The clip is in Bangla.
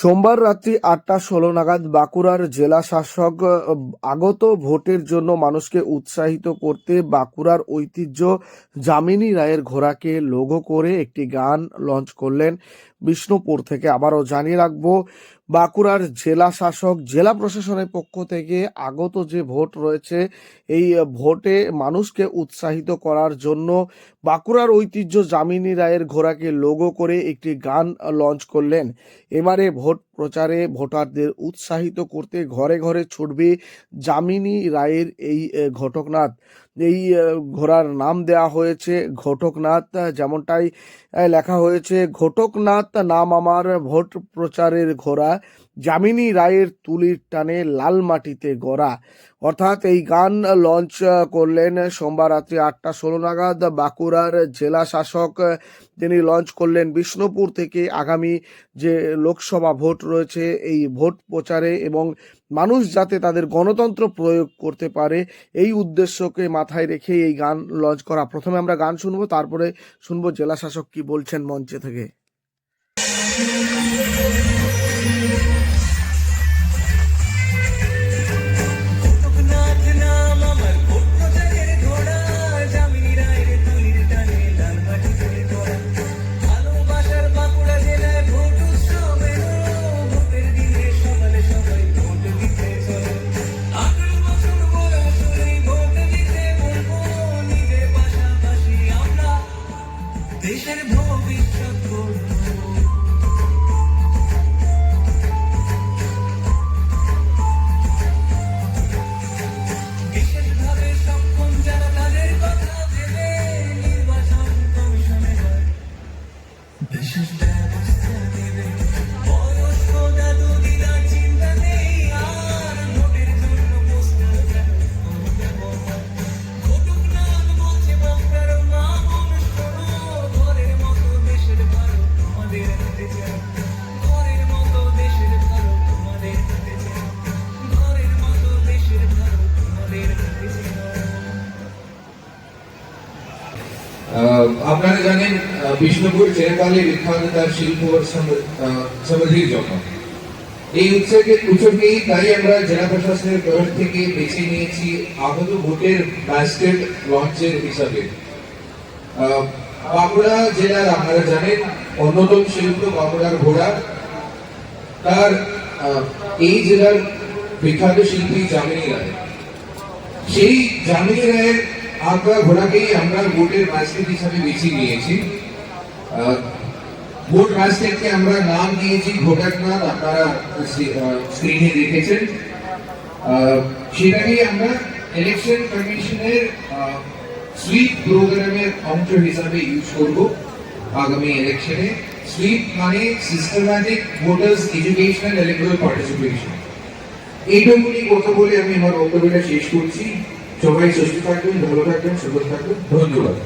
সোমবার রাত্রি আটটা ষোলো নাগাদ বাঁকুড়ার জেলা শাসক আগত ভোটের জন্য মানুষকে উৎসাহিত করতে বাঁকুড়ার ঐতিহ্য যামিনী রায়ের ঘোড়াকে লোগো করে একটি গান লঞ্চ করলেন বিষ্ণুপুর থেকে। আবারও জানিয়ে রাখব বাঁকুড়ার জেলা শাসক জেলা প্রশাসনের পক্ষ থেকে আগত যে ভোট রয়েছে, এই ভোটে মানুষকে উৎসাহিত করার জন্য বাঁকুড়ার ঐতিহ্য যামিনী রায়ের ঘোড়াকে লোগো করে একটি গান লঞ্চ করলেন। এবারে ভোট প্রচারে ভোটারদের উৎসাহিত করতে ঘরে ঘরে ছুটবে যামিনী রায়ের এই ঘটকনাথ। এই ঘোড়ার নাম দেয়া হয়েছে ঘটকনাথ, যেমনটাই লেখা হয়েছে, ঘটকনাথ নাম আমার ভোট প্রচারের ঘোড়া। যামিনী রায়ের তুলির টানে লাল মাটিতে গড়া। অর্থাৎ এই গান লঞ্চ করলেন সোমবার রাত্রি আটটা ষোলো নাগাদ বাঁকুড়ার জেলা শাসক তিনি লঞ্চ করলেন বিষ্ণুপুর থেকে আগামী যে লোকসভা ভোট রয়েছে, এই ভোট প্রচারে এবং মানুষ যাতে তাদের গণতন্ত্র প্রয়োগ করতে পারে, এই উদ্দেশ্যকে মাথায় রেখে এই গান লঞ্চ করা। প্রথমে আমরা গান শুনব, তারপরে শুনব জেলা শাসক কি বলছেন মঞ্চে থেকে। আপনারা জানেন বিষ্ণুপুর চিরকালই বিখ্যাত তার শিল্প সমৃদ্ধির জন্য এই উৎসবকে উৎসবকেই তাই আমরা জেলা প্রশাসনের তরফ থেকে বেছে নিয়েছি আগত ভোটের ব্যাস্কেট লঞ্চের হিসাবে। বাঁকুড়া জেলার আপনারা জানেন, অন্যতম শিল্প বাঁকুড়ার ঘোড়া। তার এই জেলার বিখ্যাত শিল্পী যামিনী রায়। সেই জামিনী রায়ের আঁকা ঘোড়াকেই আমরা ভোটের বাস্কেট হিসাবে বেছে নিয়েছি। ভোট বাস্কেটকে আমরা নাম দিয়েছি ঘোটাকনাথ আপনারা স্ক্রিনে দেখেছেন। সেটাকেই আমরা ইলেকশন কমিশনের সুইপ প্রোগ্রামের অংশ হিসাবে ইউজ করব আগামী ইলেকশনে সুইপ মানে systematic voters educational electoral participation এইটুকুনি কথা বলে আমি আমার বক্তব্যটা শেষ করছি। সবাই সুস্থ থাকবেন ভালো থাকবেন সুস্থ থাকবেন। ধন্যবাদ।